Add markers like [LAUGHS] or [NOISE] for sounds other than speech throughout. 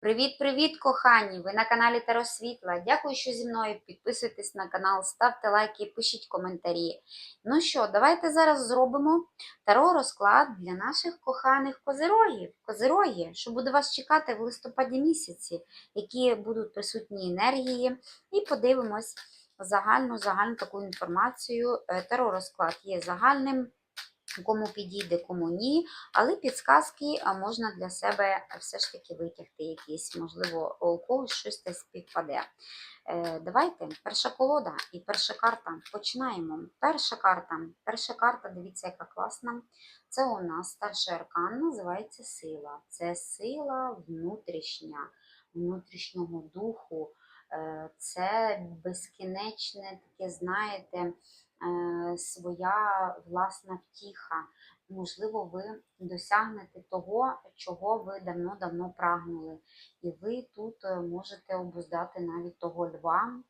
Привіт-привіт, кохані! Ви на каналі Таро Світла. Дякую, що зі мною. Підписуйтесь на канал, ставте лайки, пишіть коментарі. Ну що, давайте зараз зробимо таро розклад для наших коханих козирогів. Козироги, що буде вас чекати в листопаді місяці, які будуть присутні енергії, і подивимось загальну загальну таку інформацію. Е, Таро розклад є загальним. Кому підійде, кому ні, але підсказки можна для себе все ж таки витягти якісь, можливо, у когось щось десь співпаде. Е, Давайте, перша колода і перша карта. Починаємо. Перша карта. Перша карта, дивіться, яка класна. Це у нас старший аркан, називається сила. Це сила внутрішня, внутрішнього духу. Е, Це безкінечне таке, знаєте, своя власна втіха. Можливо, ви досягнете того, чого ви давно-давно прагнули. І ви тут е, можете обуздати навіть того льва,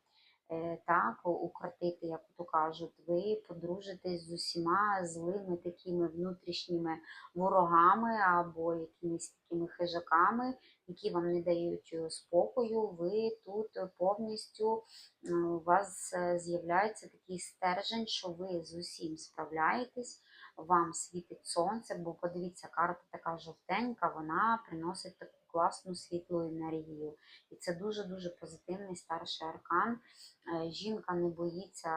е, так, укротити, як то кажуть. Ви подружитесь з усіма злими такими внутрішніми ворогами або якимись такими хижаками, які вам не дають е, спокою. Ви тут повністю у вас е, з'являється такий стержень, що ви з усім справляєтесь, вам світить сонце, бо подивіться, карта така жовтенька, вона приносить таку класну світлу енергію. І це дуже-дуже позитивний старший аркан. Е, Жінка не боїться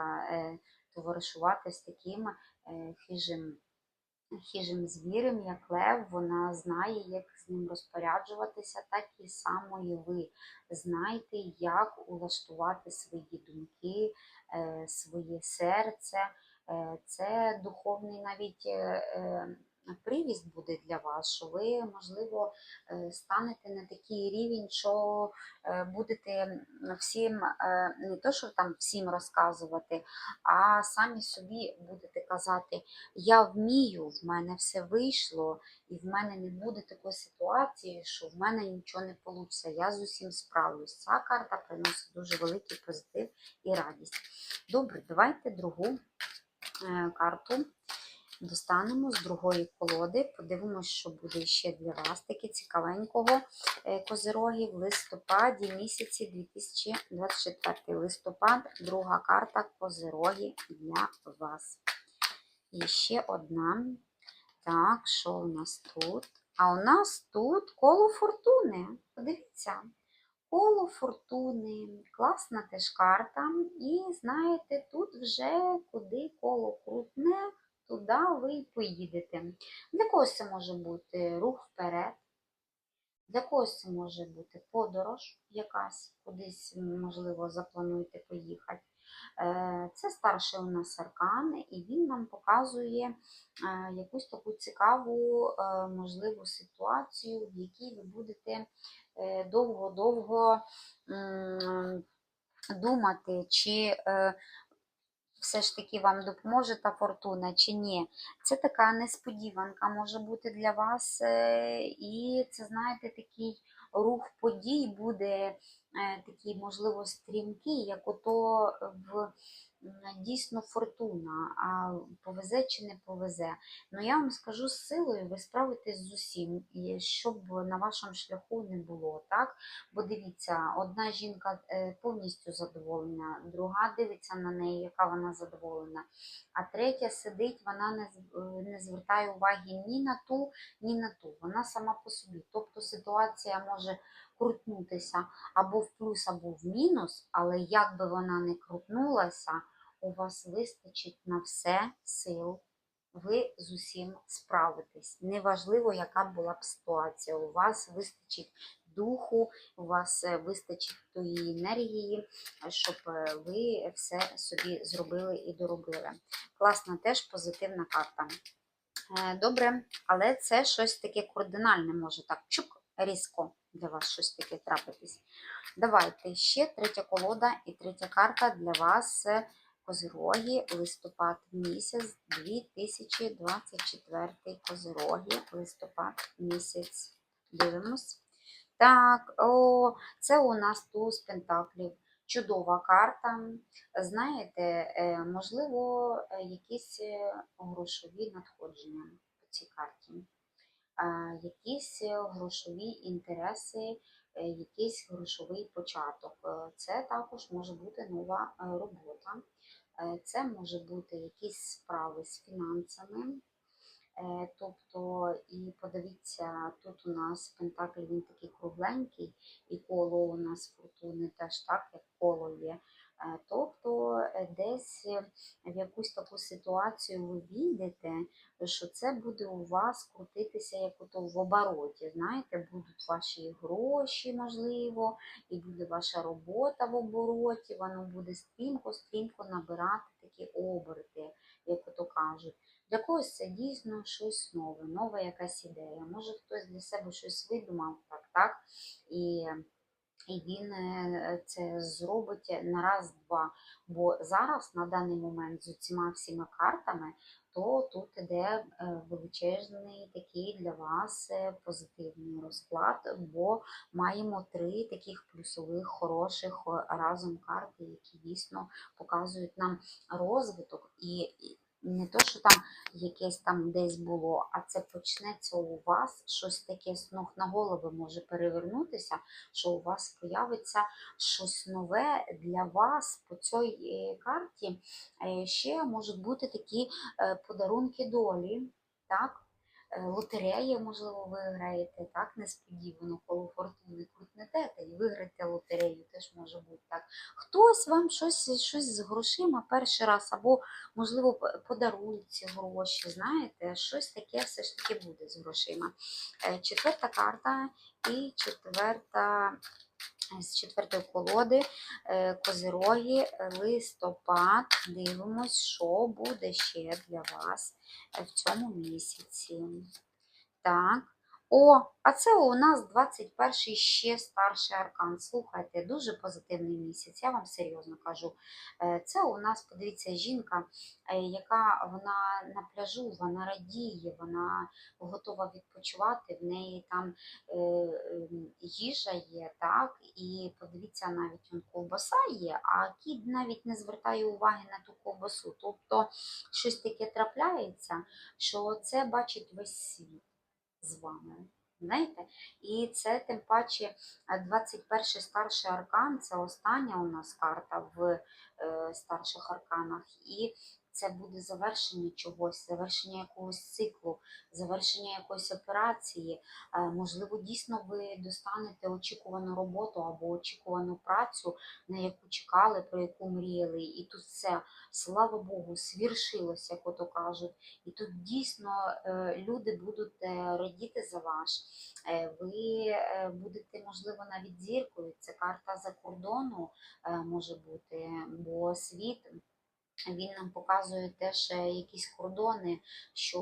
товаришувати з таким хижим. Хижим звірем, як лев, вона знає, як з ним розпоряджуватися, так і само і ви знаєте, як улаштувати свої думки, е, своє серце. Е, Це духовний навіть е, буде для вас, що ви, можливо, е, станете на такий рівень, що е, будете всім, е, не то, що там всім розказувати, а самі собі будете казати, я вмію, в мене все вийшло, і в мене не буде такої ситуації, що в мене нічого не вийде. Я з усім справлюсь. Ця карта приносить дуже великий позитив і радість. Добре, давайте другу карту достанемо з другої колоди. Подивимось, що буде ще для вас таке цікавенького е, козироги в листопаді місяці 2024 листопад. Друга карта козироги для вас. І ще одна. Так, що у нас тут? А у нас тут коло фортуни. Подивіться. Коло фортуни. Класна теж карта. І знаєте, тут вже куди коло крутне, туди ви й поїдете. Для когось це може бути рух вперед. Для когось це може бути подорож якась, кудись, можливо, заплануєте поїхати. Е, Це старший у нас аркан, і він нам показує е, якусь таку цікаву, е, можливу ситуацію, в якій ви будете довго-довго думати, чи все ж таки вам допоможе та фортуна, чи ні. Це така несподіванка може бути для вас, е, і це, знаєте, такий рух подій буде е, такий, можливо, стрімкий, як ото в дійсно фортуна, а повезе чи не повезе. Ну я вам скажу з силою, ви справитесь з усім, щоб на вашому шляху не було. так? Бо дивіться, одна жінка е, повністю задоволена, друга дивиться на неї, яка вона задоволена, а третя сидить, вона не, е, не звертає уваги ні на ту, ні на ту. Вона сама по собі. Тобто ситуація може крутнутися або в плюс, або в мінус, але як би вона не крутнулася, у вас вистачить на все сил. Ви з усім справитесь. Неважливо, яка була б ситуація. У вас вистачить духу, у вас е, вистачить тої енергії, щоб е, ви все собі зробили і доробили. Класна теж позитивна карта. Е, Добре, але це щось таке кардинальне може так чук різко для вас щось таке трапитись. Давайте ще третя колода і третя карта для вас. Козироги, листопад місяць 2024 козироги, листопад місяць. Дивимось. Так, о, це у нас туз пентаклів. Чудова карта. Знаєте, е, можливо, е, якісь е, грошові надходження по цій карті. Якісь грошові інтереси, е, якийсь грошовий початок. Е, Це також може бути нова е, робота, це може бути якісь справи з фінансами. Тобто, і подивіться, тут у нас Пентакль він такий кругленький, і коло у нас фортуни теж так, як коло є. Тобто е, десь е, в якусь таку ситуацію ви війдете, що це буде у вас крутитися як ото в обороті. Знаєте, будуть ваші гроші, можливо, і буде ваша робота в обороті, воно буде стрімко-стрімко набирати такі оберти, як ото кажуть. Для когось це дійсно щось нове, нова якась ідея. Може хтось для себе щось видумав, так, так, і, і він е, це зробить на раз-два. Бо зараз, на даний момент, з цими всіма картами, то тут іде е, величезний такий для вас е, позитивний розклад, бо маємо три таких плюсових, хороших разом карти, які дійсно показують нам розвиток і. Не то, що там якесь там десь було, а це почнеться у вас щось таке з ног на голови може перевернутися, що у вас появиться щось нове для вас по цій е, карті. Е, Ще можуть бути такі е, подарунки долі, так? Е, Лотереї, можливо, виграєте, так, несподівано, коло фортуни крутнете і виграєте лотерею, теж може бути так. Хтось вам щось, щось з грошима перший раз, або, можливо, подарують ці гроші, знаєте, щось таке все ж таки буде з грошима. Е, Четверта карта і четверта. З четвертої колоди е, козироги, листопад. Дивимось, що буде ще для вас е, в цьому місяці. Так. О, а це у нас 21-й ще старший аркан. Слухайте, дуже позитивний місяць, я вам серйозно кажу. Е, Це у нас, подивіться, жінка, е, яка вона на пляжу, вона радіє, вона готова відпочивати, в неї там е, ем, їжа є, так, і подивіться, навіть он ковбаса є, а кіт навіть не звертає уваги на ту ковбасу. Тобто щось таке трапляється, що це бачить весь світ з вами. Знаєте? І це тим паче е, 21 старший аркан, це остання у нас карта в е, старших арканах. І це буде завершення чогось, завершення якогось циклу, завершення якоїсь операції. Е, можливо, дійсно ви достанете очікувану роботу або очікувану працю, на яку чекали, про яку мріяли. І тут все, слава Богу, свіршилося, як ото кажуть. І тут дійсно е, люди будуть е, радіти за вас. Ви будете, можливо, навіть зіркою. Це карта за кордону може бути, бо світ. Він нам показує теж е, якісь кордони, що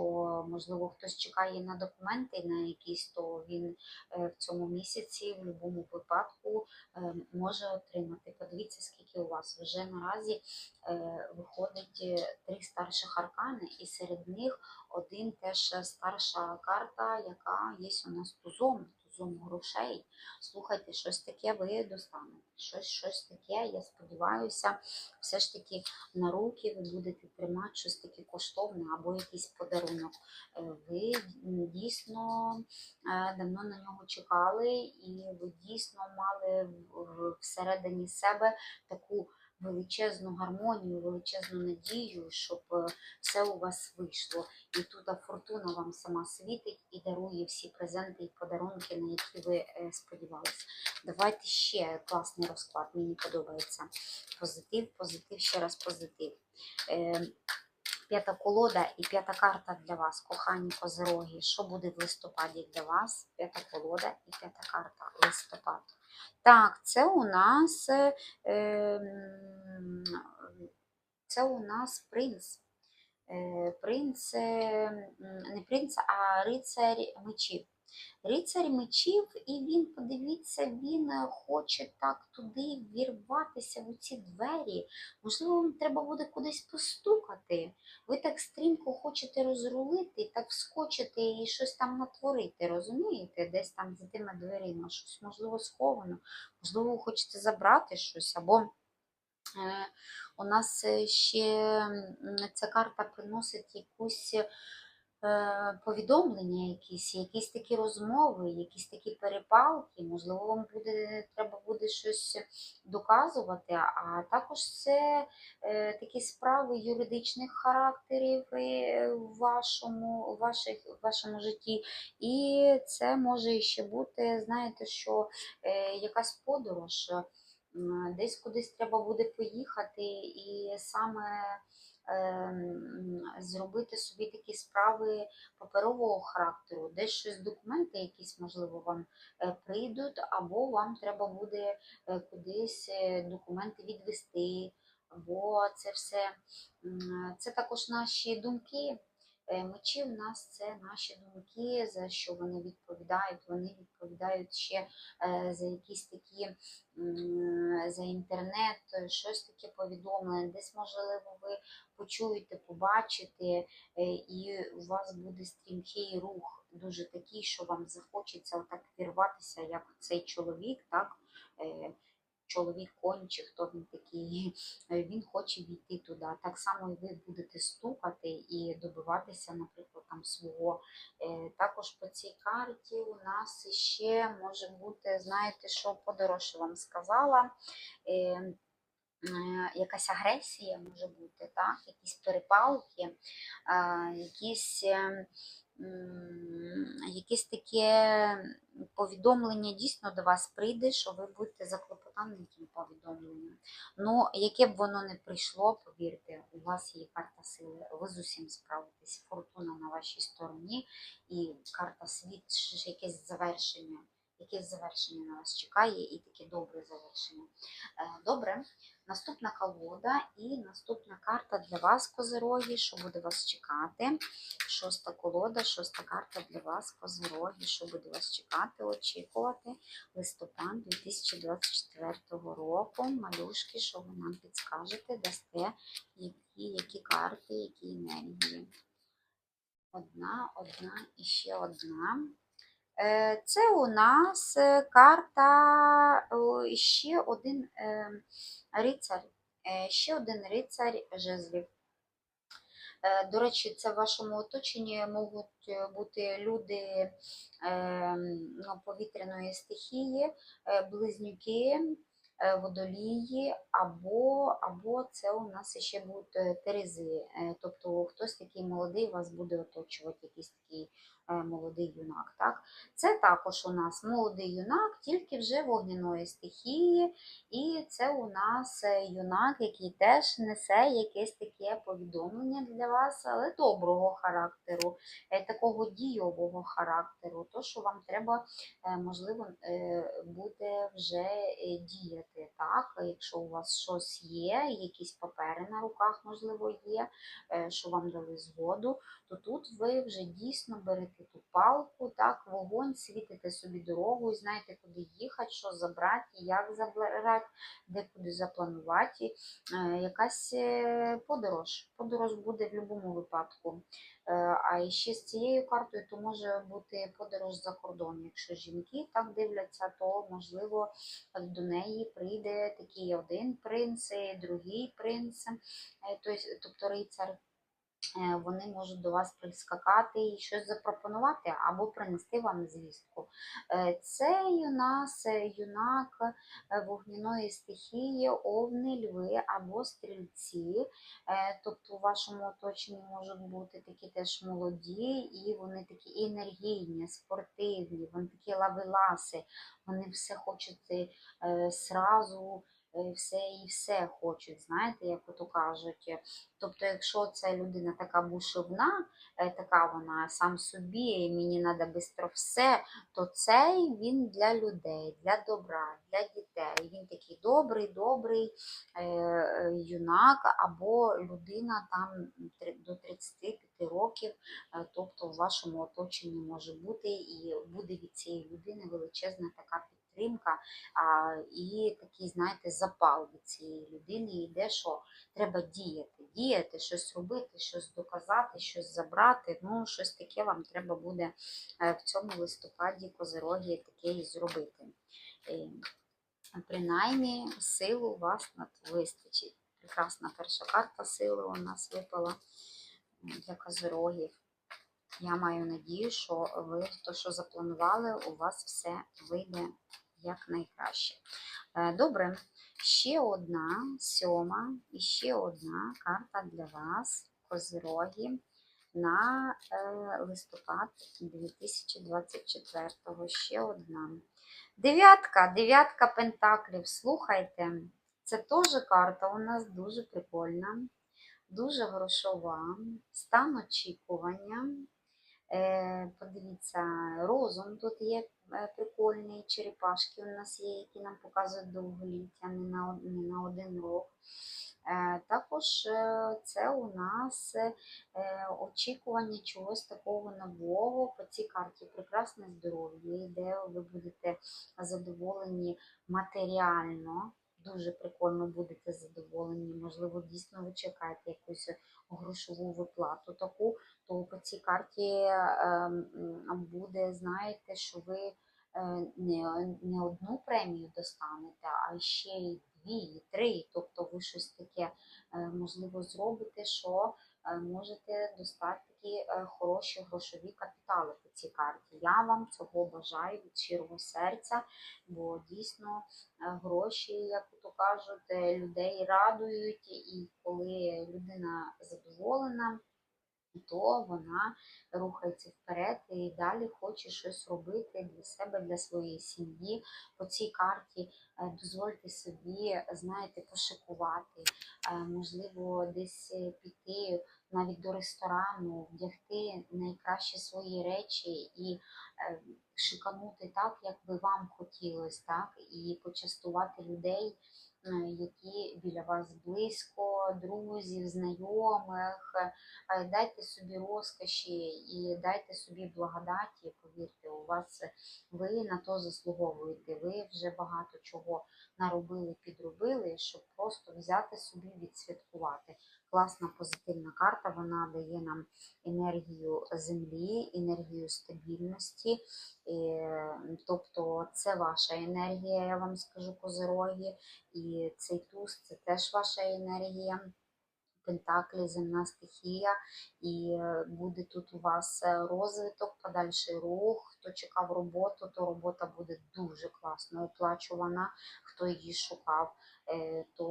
можливо хтось чекає на документи на якісь, то він е, в цьому місяці в будь-якому випадку е, може отримати. Подивіться, скільки у вас вже наразі виходить три старших аркани, і серед них один теж старша карта, яка є у нас тузом, тузом грошей. Слухайте, щось таке ви достанете. Щось, щось таке, я сподіваюся, все ж таки на руки ви будете тримати щось таке коштовне або якийсь подарунок. Е, Ви дійсно е, давно на нього чекали, і ви дійсно мали всередині себе таку величезну гармонію, величезну надію, щоб е, все у вас вийшло. І тут фортуна вам сама світить і дарує всі презенти і подарунки, на які ви е, сподівалися. Давайте ще класний розклад, мені подобається. Позитив, позитив, ще раз позитив. Е, П'ята колода і п'ята карта для вас, кохані козироги. Що буде в листопаді для вас? П'ята колода і п'ята карта листопад. Так, це у нас е, це у нас принц. Е, Принц, е, не принц, а рицарь мечів. Рицар мечів, і він, подивіться, він е, хоче так туди вірватися в ці двері. Можливо, вам треба буде кудись постукати. Ви так стрімко хочете розрулити, так вскочити і щось там натворити, розумієте? Десь там за тими дверима, щось можливо сховано, можливо, ви хочете забрати щось або. Е, У нас е, ще ця карта приносить якусь повідомлення якісь, якісь такі розмови, якісь такі перепалки. Можливо, вам буде треба буде щось доказувати, а також це е, такі справи юридичних характерів е, в вашому, ваших, в вашому житті. І це може ще бути, знаєте, що е, якась подорож. Десь кудись треба буде поїхати, і саме ем, зробити собі такі справи паперового характеру, десь щось документи якісь, можливо, вам е, прийдуть, або вам треба буде е, кудись е, документи відвести, або це все це також наші думки. Е, Мечі в нас це наші думки, за що вони відповідають. Вони відповідають ще е, за якісь такі за інтернет, е, щось таке повідомлення, десь, можливо, ви почуєте, побачите, і у вас буде стрімкий рух, дуже такий, що вам захочеться отак вірватися, як цей чоловік, так? Чоловік конь, чи хто він такий, [LAUGHS] він хоче війти туди. Так само і ви будете стукати і добиватися, наприклад, там свого. Е, Також по цій карті у нас ще може бути, знаєте, що подорож вам сказала. е, е, Якась агресія може бути, так? якісь перепалки, якісь, е, м, якесь таке повідомлення дійсно до вас прийде, що ви будете заклопотані тим повідомленням. Ну, яке б воно не прийшло, повірте, у вас є карта сили, ви з усім справитесь, фортуна на вашій стороні і карта світ, якесь завершення. Якесь завершення на вас чекає і таке добре завершення. Е, Добре, наступна колода і наступна карта для вас, козироги, що буде вас чекати. Шоста колода, шоста карта для вас, козироги, що буде вас чекати, очікувати. Листопад 2024 року. Малюшки, що ви нам підскажете, дасте, які, які карти, які енергії. Одна, одна і ще одна. Е, Це у нас е, карта, ще один е, рицар, ще один рицар жезлів. До речі, це в вашому оточенні можуть бути люди ну, повітряної стихії, близнюки, водолії, або, або це у нас ще будуть терези. Тобто хтось такий молодий вас буде оточувати, якийсь такий молодий юнак. Так? Це також у нас молодий юнак, тільки вже вогняної стихії, і це у нас е, юнак, який теж несе якесь таке повідомлення для вас, але доброго характеру, е, такого дійового характеру. То, що вам треба, е, можливо, е, буде вже е, діяти. Так? Якщо у вас щось є, якісь папери на руках, можливо, є, е, що вам дали згоду, то тут ви вже дійсно берете ту палку, так, вогонь, світите собі дорогу і знаєте, куди їхати, що забрати, як забрати, де куди запланувати. Е, Якась е, подорож. Подорож буде в будь-якому випадку. Е, А ще з цією картою то може бути подорож за кордон. Якщо жінки так дивляться, то можливо до неї прийде такий один принц, другий принц, тобто рицар. Е, Вони можуть до вас прискакати і щось запропонувати або принести вам звістку. Е, Це у нас е, юнак вогняної стихії, овни, льви або стрільці. Тобто у вашому оточенні можуть бути такі теж молоді, і вони такі енергійні, спортивні, вони такі лавеласи, вони все хочуть сразу. Е, Все і все хочуть, знаєте, як ото кажуть. Тобто, якщо ця людина така бушевна, е, така вона сам собі, і мені треба швидко все, то цей він для людей, для добра, для дітей. Він такий добрий, добрий е, юнак або людина там до 35 років, тобто в вашому оточенні може бути, і буде від цієї людини величезна така підтримка а, і такий, знаєте, запал від цієї людини йде, що треба діяти, діяти, щось робити, щось доказати, щось забрати. Ну, щось таке вам треба буде е, в цьому листопаді козироги таке і зробити. Е, Принаймні, силу у вас вистачить. Прекрасна перша карта сили у нас випала для козирогів. Я маю надію, що ви то, що запланували, у вас все вийде як найкраще. Е, Добре, ще одна сьома і ще одна карта для вас, козироги, на е, листопад 2024. Ще одна. Дев'ятка, дев'ятка пентаклів. Слухайте, це теж карта у нас дуже прикольна, дуже грошова, стан очікування. Е, подивіться, розум тут є е, прикольний, черепашки у нас є, які нам показують довголіття, не на, не на один рок. Е, Також це у нас очікування чогось такого нового. По цій карті прекрасне здоров'я, де ви будете задоволені матеріально. Дуже прикольно будете задоволені. Можливо, дійсно ви чекаєте якусь грошову виплату таку, то по цій карті е, буде, знаєте, що ви е, не, не одну премію достанете, а ще й дві, і три. Тобто ви щось таке е, можливо зробите, що можете достати такі е, хороші грошові капітали по цій карті. Я вам цього бажаю від щирого серця, бо дійсно е, гроші, як то кажуть, е, людей радують, і коли людина задоволена, то вона рухається вперед і далі хоче щось робити для себе, для своєї сім'ї. По цій карті е, дозвольте собі, знаєте, пошикувати, е, можливо, десь е, піти навіть до ресторану, вдягти найкращі свої речі і шиканути так, як би вам хотілося, так, і почастувати людей, які біля вас близько, друзів, знайомих. Е, Дайте собі розкоші і дайте собі благодаті. Повірте, у вас е, ви на то заслуговуєте. Ви вже багато чого наробили, підробили, щоб просто взяти собі відсвяткувати. Класна позитивна карта. Вона дає нам енергію землі, енергію стабільності. Тобто це ваша енергія, я вам скажу, козироги, і цей туз це теж ваша енергія. Пентаклі, земна стихія, і е, буде тут у вас е, розвиток, подальший рух. Хто чекав роботу, то робота буде дуже класно оплачувана. Хто її шукав, Е, то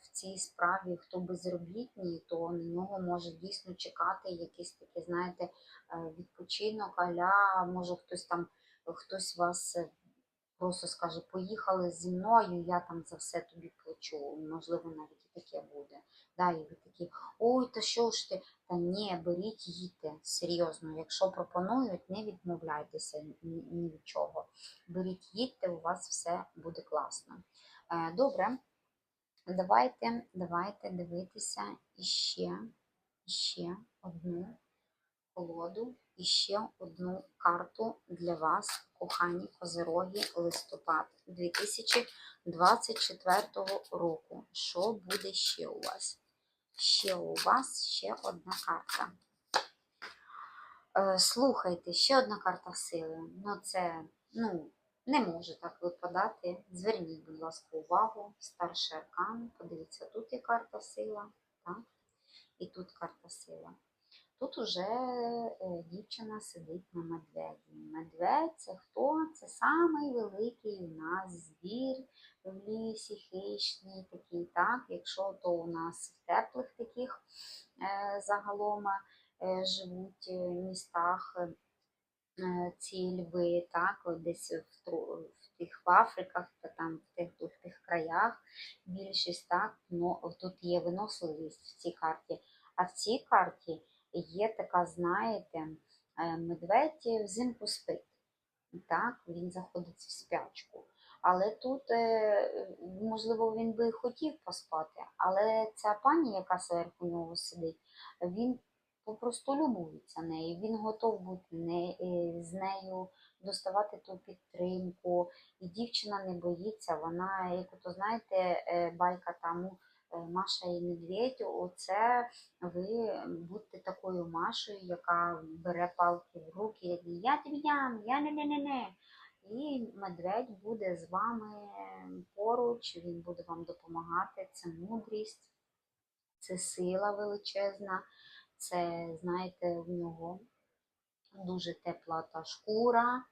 в цій справі, хто безробітний, то на нього може дійсно чекати якийсь такий, знаєте, відпочинок, аля може хтось там, хтось вас. Просто скаже, поїхали зі мною, я там за все тобі плачу. Можливо, навіть і таке буде. Да, і ви такі, ой, та що ж ти? Та ні, беріть, їдьте. Серйозно, якщо пропонують, не відмовляйтеся ні, від чого. Беріть, їдьте, у вас все буде класно. Е, Добре, давайте, давайте дивитися іще, іще одну колоду, і ще одну карту для вас, кохані козироги, листопад 2024 року. Що буде ще у вас? Ще у вас ще одна карта. Е, Слухайте, ще одна карта сили. Ну, це ну, не може так випадати. Зверніть, будь ласка, увагу. Старший аркан. Подивіться, тут є карта сила, так? І тут карта сила. Тут уже е, дівчина сидить на медведі. Медведь це хто? Це самий великий у нас звір в лісі, хищний такий, так? Якщо то у нас в теплих таких е, загалом е, живуть е, містах ці льви, так, десь в, в тих в Африках, та там в тих, в тих краях більшість так, но, тут є виносливість в цій карті. А в цій карті є така, знаєте, е, медведь взимку спить. Так, він заходить в спячку. Але тут, е, можливо, він би хотів поспати, але ця пані, яка зверху нього сидить, він попросту любується нею. Він готов бути не, е, з нею доставати ту підтримку. І дівчина не боїться. Вона, як ото знаєте, байка там Маша і Медведь, оце ви будьте такою Машею, яка бере палки в руки, і я тобі дам, я не не не не. І медведь буде з вами поруч, він буде вам допомагати. Це мудрість, це сила величезна, це, знаєте, в нього дуже тепла та шкура,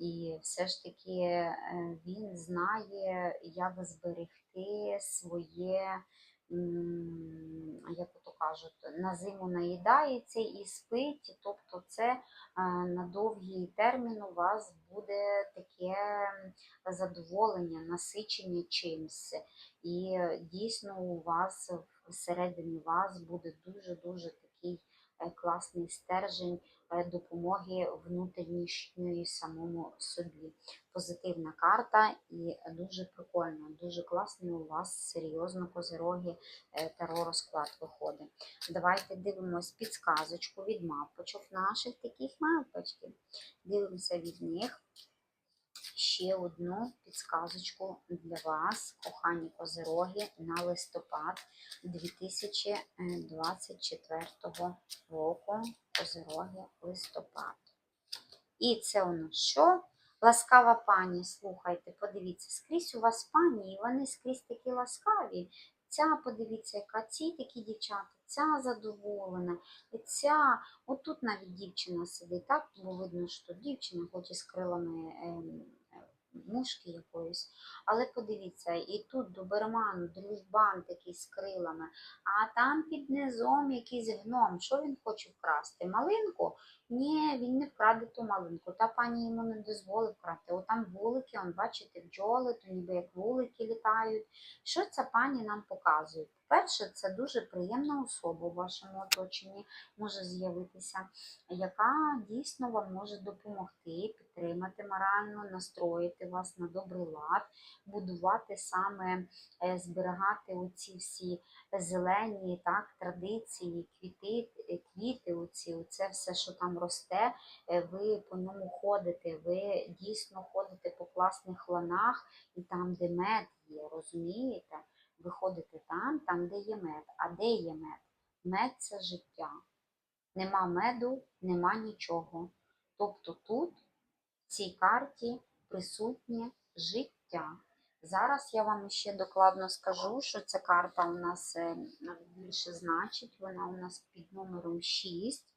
і все ж таки е, він знає, як зберегти своє, як то кажуть, на зиму наїдається і спить. Тобто це е, на довгий термін у вас буде таке задоволення, насичення чимось. І е, дійсно у вас всередині вас буде дуже-дуже такий класний стержень допомоги внутрішньої самому собі. Позитивна карта і дуже прикольно, дуже класний у вас серйозно козироги е, таро розклад виходить. Давайте дивимось підсказочку від мавпочок наших таких мавпочків. Дивимося від них ще одну підсказочку для вас, кохані козироги, на листопад 2024 року. Козироги листопад. І це у нас що? Ласкава пані, слухайте, подивіться, скрізь у вас пані, і вони скрізь такі ласкаві. Ця, подивіться, яка ці такі дівчата, ця задоволена, і ця, отут навіть дівчина сидить, так, бо видно, що дівчина, хоч і з крилами ем, мушки якоїсь. Але подивіться, і тут доберман, дружбан такий з крилами, а там під низом якийсь гном. Що він хоче вкрасти? Малинку? Ні, він не вкраде ту малинку. Та пані йому не дозволить вкрати. О, там вулики, он, бачите, бджоли, то ніби як вулики літають. Що ця пані нам показує? По-перше, це дуже приємна особа у вашому оточенні може з'явитися, яка дійсно вам може допомогти, підтримати морально, настроїти вас на добрий лад, будувати саме, е, зберігати оці всі зелені так, традиції, квіти, е, квіти, оці, оце все, що там росте, е, ви по ньому ходите, ви дійсно ходите по класних ланах і там, де мед є, розумієте? Ви ходите там, там, де є мед. А де є мед? Мед це життя. Нема меду, нема нічого. Тобто тут, в цій карті, присутнє життя. Зараз я вам ще докладно скажу, що ця карта у нас е, більше значить. Вона у нас під номером 6.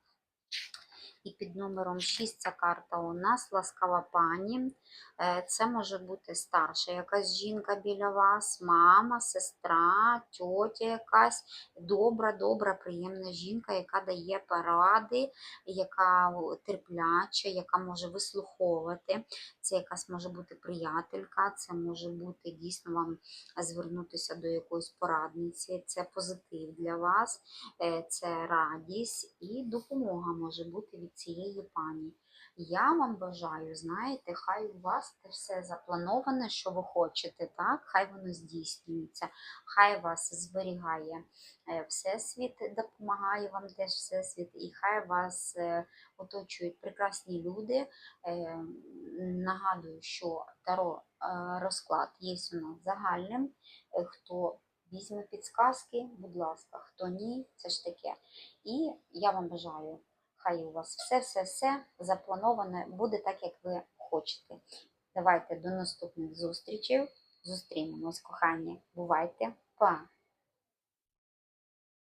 І під номером 6 ця карта у нас ласкава пані. Е, Це може бути старша якась жінка біля вас, мама, сестра, тьотя якась добра, добра, приємна жінка, яка дає поради, яка терпляча, яка може вислуховувати. Це якась може бути приятелька, це може бути дійсно вам звернутися до якоїсь порадниці. Це позитив для вас, е, це радість і допомога може бути від цієї пані. Я вам бажаю, знаєте, хай у вас те все заплановане, що ви хочете, так? Хай воно здійснюється, хай вас зберігає е, Всесвіт, допомагає вам теж Всесвіт, і хай вас е, оточують прекрасні люди. Е, Нагадую, що таро розклад є у нас загальним. Хто візьме підсказки, будь ласка, хто ні, це ж таке. І я вам бажаю. Хай у вас все-все-все заплановане буде так, як ви хочете. Давайте до наступних зустрічей. Зустрінемось, кохані. Бувайте. Па!